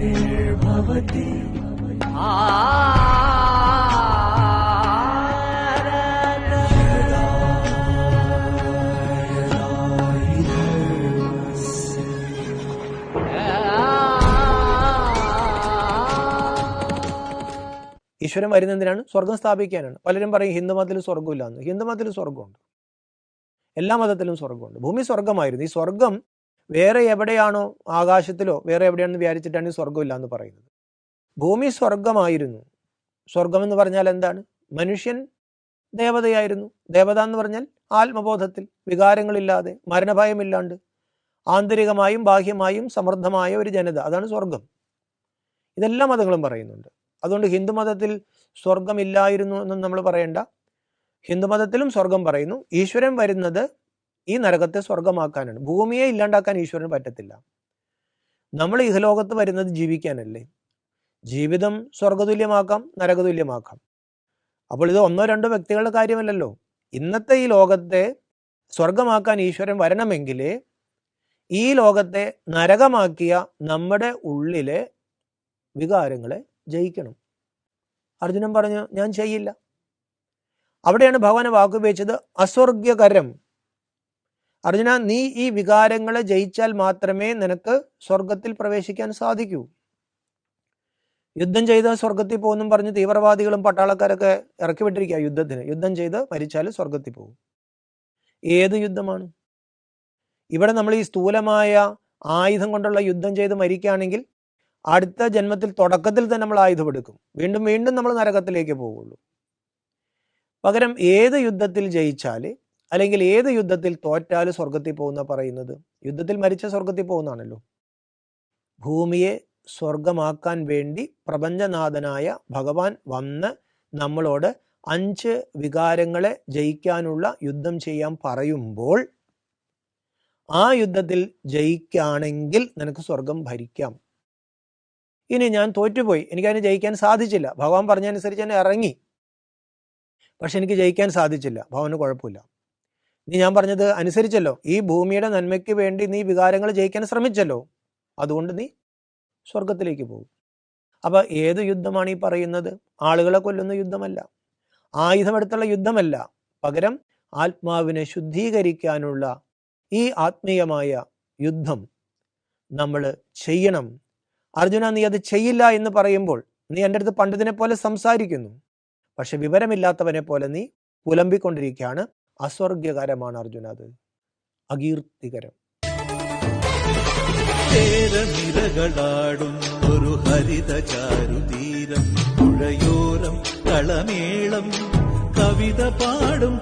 निर्भवति ഈശ്വരൻ വരുന്നതിനാണ് സ്വർഗം സ്ഥാപിക്കാനാണ്. പലരും പറയും ഹിന്ദുമതത്തിൽ സ്വർഗമില്ലാന്ന് ഹിന്ദുമതത്തിൽ സ്വർഗമുണ്ട് എല്ലാ മതത്തിലും സ്വർഗമുണ്ട് ഭൂമി സ്വർഗമായിരുന്നു ഈ സ്വർഗം വേറെ എവിടെയാണോ ആകാശത്തിലോ വേറെ എവിടെയാണെന്ന് വിചാരിച്ചിട്ടാണ് ഈ സ്വർഗമില്ല എന്ന് പറയുന്നത്. ഭൂമി സ്വർഗമായിരുന്നു സ്വർഗം എന്ന് പറഞ്ഞാൽ എന്താണ്? മനുഷ്യൻ ദേവതയായിരുന്നു. ദേവത എന്ന് പറഞ്ഞാൽ ആത്മബോധത്തിൽ വികാരങ്ങളില്ലാതെ മരണഭയമില്ലാണ്ട് ആന്തരികമായും ബാഹ്യമായും സമൃദ്ധമായ ഒരു ജനത. അതാണ് സ്വർഗം ഇതെല്ലാ മതങ്ങളും പറയുന്നുണ്ട്. അതുകൊണ്ട് ഹിന്ദു ഹിന്ദുമതത്തിൽ സ്വർഗമില്ലായിരുന്നു എന്ന് നമ്മൾ പറയേണ്ട. ഹിന്ദുമതത്തിലും സ്വർഗം പറയുന്നു. ഈശ്വരൻ വരുന്നത് ഈ നരകത്തെ സ്വർഗമാക്കാനാണ്. ഭൂമിയെ ഇല്ലാണ്ടാക്കാൻ ഈശ്വരന് പറ്റത്തില്ല. നമ്മൾ ഇഹലോകത്ത് വരുന്നത് ജീവിക്കാനല്ലേ? ജീവിതം സ്വർഗതുല്യമാക്കാം നരകതുല്യമാക്കാം. അപ്പോൾ ഇത് ഒന്നോ രണ്ടോ വ്യക്തികളുടെ കാര്യമല്ലല്ലോ. ഇന്നത്തെ ഈ ലോകത്തെ സ്വർഗമാക്കാൻ ഈശ്വരൻ വരണമെങ്കിൽ ഈ ലോകത്തെ നരകമാക്കിയ നമ്മുടെ ഉള്ളിലെ വികാരങ്ങളെ ജയിക്കണം. അർജുനൻ പറഞ്ഞു ഞാൻ ചെയ്യില്ല. അവിടെയാണ് ഭഗവാൻ വാക്കുപയോഗിച്ചത് അസ്വർഗ്യകരം അർജുന നീ ഈ വികാരങ്ങളെ ജയിച്ചാൽ മാത്രമേ നിനക്ക് സ്വർഗത്തിൽ പ്രവേശിക്കാൻ സാധിക്കൂ. യുദ്ധം ചെയ്ത് സ്വർഗത്തിൽ പോകുന്നു പറഞ്ഞ് തീവ്രവാദികളും പട്ടാളക്കാരൊക്കെ ഇറക്കി വിട്ടിരിക്കുക യുദ്ധത്തിന്. യുദ്ധം ചെയ്ത് മരിച്ചാൽ സ്വർഗത്തിൽ പോകും. ഏത് യുദ്ധമാണ്? ഇവിടെ നമ്മൾ ഈ സ്ഥൂലമായ ആയുധം കൊണ്ടുള്ള യുദ്ധം ചെയ്ത് മരിക്കുകയാണെങ്കിൽ അടുത്ത ജന്മത്തിൽ തുടക്കത്തിൽ തന്നെ നമ്മൾ ആയുധം എടുക്കും വീണ്ടും വീണ്ടും നമ്മൾ നരകത്തിലേക്ക് പോവുള്ളൂ പകരം ഏത് യുദ്ധത്തിൽ ജയിച്ചാൽ അല്ലെങ്കിൽ ഏത് യുദ്ധത്തിൽ തോറ്റാൽ സ്വർഗത്തിൽ പോകുന്ന പറയുന്നത്? യുദ്ധത്തിൽ മരിച്ച സ്വർഗത്തിൽ പോകുന്നതാണല്ലോ. ഭൂമിയെ സ്വർഗമാക്കാൻ വേണ്ടി പ്രപഞ്ചനാഥനായ ഭഗവാൻ വന്ന് നമ്മളോട് അഞ്ച് വികാരങ്ങളെ ജയിക്കാനുള്ള യുദ്ധം ചെയ്യാൻ പറയുമ്പോൾ ആ യുദ്ധത്തിൽ ജയിക്കുകയാണെങ്കിൽ നിനക്ക് സ്വർഗം ഭരിക്കാം. ഇനി ഞാൻ തോറ്റുപോയി. എനിക്കതിന് ജയിക്കാൻ സാധിച്ചില്ല. ഭഗവാൻ പറഞ്ഞനുസരിച്ച് തന്നെ ഇറങ്ങി. പക്ഷെ എനിക്ക് ജയിക്കാൻ സാധിച്ചില്ല. ഭവന് കുഴപ്പമില്ല. നീ ഞാൻ പറഞ്ഞത് അനുസരിച്ചല്ലോ. ഈ ഭൂമിയുടെ നന്മയ്ക്ക് വേണ്ടി നീ വികാരങ്ങൾ ജയിക്കാൻ ശ്രമിച്ചല്ലോ. അതുകൊണ്ട് നീ സ്വർഗത്തിലേക്ക് പോകും. അപ്പൊ ഏത് യുദ്ധമാണ് ഈ പറയുന്നത്? ആളുകളെ കൊല്ലുന്ന യുദ്ധമല്ല. ആയുധമെടുത്തുള്ള യുദ്ധമല്ല. പകരം ആത്മാവിനെ ശുദ്ധീകരിക്കാനുള്ള ഈ ആത്മീയമായ യുദ്ധം നമ്മൾ ചെയ്യണം. അർജുന നീ അത് ചെയ്യില്ല എന്ന് പറയുമ്പോൾ നീ എന്റെ അടുത്ത് പണ്ഡിതനെ പോലെ സംസാരിക്കുന്നു. പക്ഷെ വിവരമില്ലാത്തവനെ പോലെ നീ പുലമ്പിക്കൊണ്ടിരിക്കുകയാണ് അസ്വർഗ്യകരമാണ് അർജുന അത്. അകീർത്തികരം. ഒരു ചാരുതീരം കളമേളം കവിത പാടും